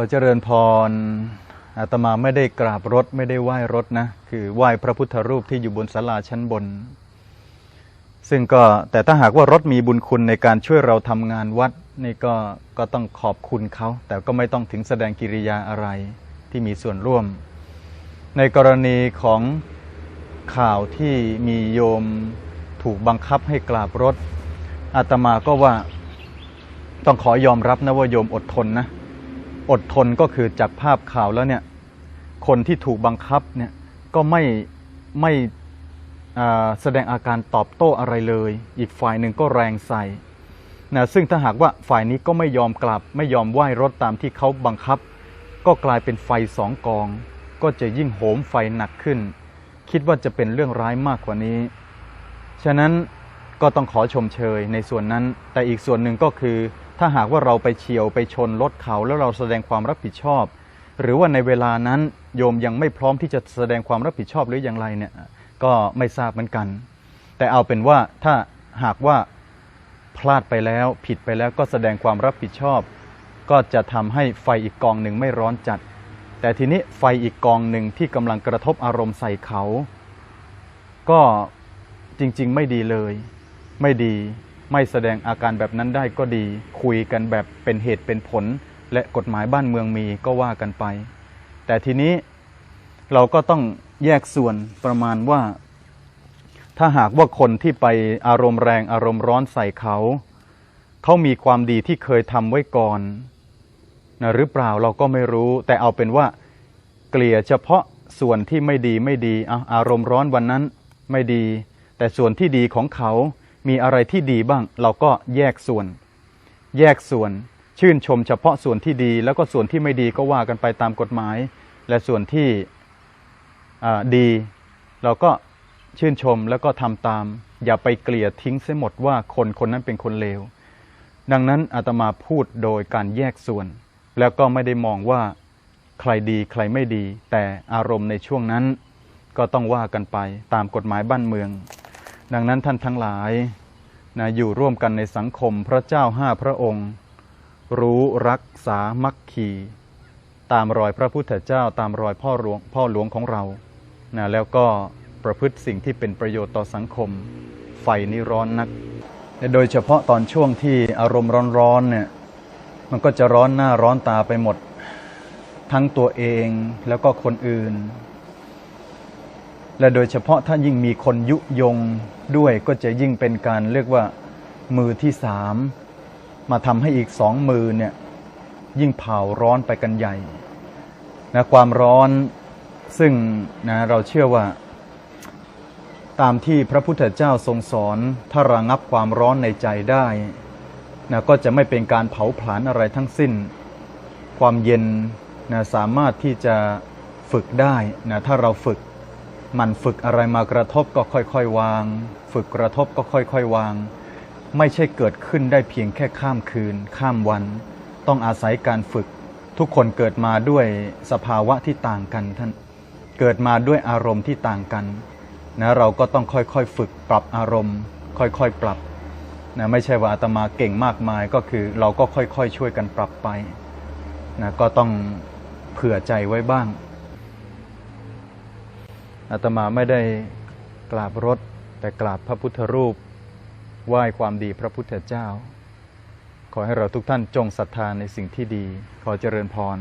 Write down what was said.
อเจริญพรอาตมาไม่ได้กราบรถไม่ได้ไหว้รถนะ คือไหว้พระพุทธรูปที่อยู่บนศาลาชั้นบน ซึ่งก็แต่ถ้าหากว่ารถมีบุญคุณในการช่วยเราทำงานวัด นี่ก็ก็ต้องขอบคุณเขา แต่ก็ไม่ต้องถึงแสดงกิริยาอะไรที่มีส่วนร่วม ในกรณีของข่าวที่มีโยมถูกบังคับให้กราบรถอาตมาก็ว่าต้องขอยอมรับนะว่าโยมอดทนนะ อดทนก็คือจากภาพข่าวแล้วเนี่ย คนที่ถูกบังคับเนี่ยก็ไม่ไม่แสดงอาการตอบโต้อะไรเลย อีกฝ่ายหนึ่งก็แรงใส่นะซึ่งถ้าหากว่าฝ่ายนี้ก็ไม่ยอมกลับ ไม่ยอมไหว้รถตามที่เขาบังคับ ก็กลายเป็นไฟสองกอง ก็จะยิ่งโหมไฟหนักขึ้น คิดว่าจะเป็นเรื่องร้ายมากกว่านี้ ฉะนั้นก็ต้องขอชมเชยในส่วนนั้น แต่อีกส่วนหนึ่งก็คือ ถ้าหากว่าเราไปเฉียวไปชนรถเขาแล้วเราแสดงความรับผิดชอบ หรือว่าในเวลานั้นโยมยังไม่พร้อมที่จะแสดงความรับผิดชอบหรืออย่างไรเนี่ยก็ไม่ทราบเหมือนกัน แต่เอาเป็นว่าถ้าหากว่าพลาดไปแล้วผิดไปแล้วก็แสดงความรับผิดชอบ ก็จะทำให้ไฟอีกกองหนึ่งไม่ร้อนจัด แต่ทีนี้ไฟอีกกองหนึ่งที่กำลังกระทบอารมณ์ใส่เขา ก็จริง ๆ ไม่ดีเลย ไม่ดี ไม่แสดงอาการแบบนั้นได้ก็ดี คุยกันแบบเป็นเหตุเป็นผล และกฎหมายบ้านเมืองมีก็ว่ากันไป แต่ทีนี้เราก็ต้องแยกส่วนประมาณว่า ถ้าหากว่าคนที่ไปอารมณ์แรงอารมณ์ร้อนใส่เขา เขามีความดีที่เคยทำไว้ก่อนนะหรือเปล่าเราก็ไม่รู้ แต่เอาเป็นว่าเกลี่ยเฉพาะส่วนที่ไม่ดีไม่ดีออารมณ์ร้อนวันนั้นไม่ดี แต่ส่วนที่ดีของเขา มีอะไรที่ดีบ้าง เราก็แยกส่วน แยกส่วน ชื่นชมเฉพาะส่วนที่ดี แล้วก็ส่วนที่ไม่ดีก็ว่ากันไปตามกฎหมาย และส่วนที่อ่าดี เราก็ชื่นชมแล้วก็ทำตาม อย่าไปเกลี่ยทิ้งเสียหมดว่าคนคนนั้นเป็นคนเลว ดังนั้นอาตมาพูดโดยการแยกส่วน แล้วก็ไม่ได้มองว่าใครดีใครไม่ดี แต่อารมณ์ในช่วงนั้นก็ต้องว่ากันไปตามกฎหมายบ้านเมือง ดังนั้นท่านทั้งหลายนะอยู่ร่วมกันในสังคมพระเจ้าห้าพระองค์ รู้รักษามักขีตามรอยพระพุทธเจ้าตามรอยพ่อหลวงพ่อหลวงของเรานะแล้วก็ประพฤติสิ่งที่เป็นประโยชน์ต่อสังคม ไฟนี้ร้อนนัก โดยเฉพาะตอนช่วงที่อารมณ์ร้อนๆเนี่ยมันก็จะร้อนหน้าร้อนตาไปหมด ทั้งตัวเองแล้วก็คนอื่น และโดยเฉพาะถ้ายิ่งมีคนยุยง ด้วยก็จะยิ่งเป็นการเรียกว่ามือที่สามมาทำให้อีกสองมือเนี่ยยิ่งเผาร้อนไปกันใหญ่นะความร้อนซึ่งนะเราเชื่อว่า ตามที่พระพุทธเจ้าทรงสอน ถ้าระงับความร้อนในใจได้นะก็จะไม่เป็นการเผาผลาญอะไรทั้งสิ้น ความเย็นนะสามารถที่จะฝึกได้นะถ้าเราฝึก มันฝึกอะไรมากระทบก็ค่อยๆวาง ฝึกกระทบก็ค่อยๆวาง ไม่ใช่เกิดขึ้นได้เพียงแค่ข้ามคืน ข้ามวัน ต้องอาศัยการฝึก ทุกคนเกิดมาด้วยสภาวะที่ต่างกันท่านเกิดมาด้วยอารมณ์ที่ต่างกันนะเราก็ต้องค่อยๆฝึกปรับอารมณ์ ค่อยๆปรับนะไม่ใช่ว่าอาตมาเก่งมากมายก็คือเราก็ค่อยๆช่วยกันปรับไปนะก็ต้องเผื่อใจไว้บ้าง อาตมาไม่ได้กราบรถ แต่กราบพระพุทธรูปไหว้ความดีพระพุทธเจ้า ขอให้เราทุกท่านจงศรัทธาในสิ่งที่ดี ขอเจริญพร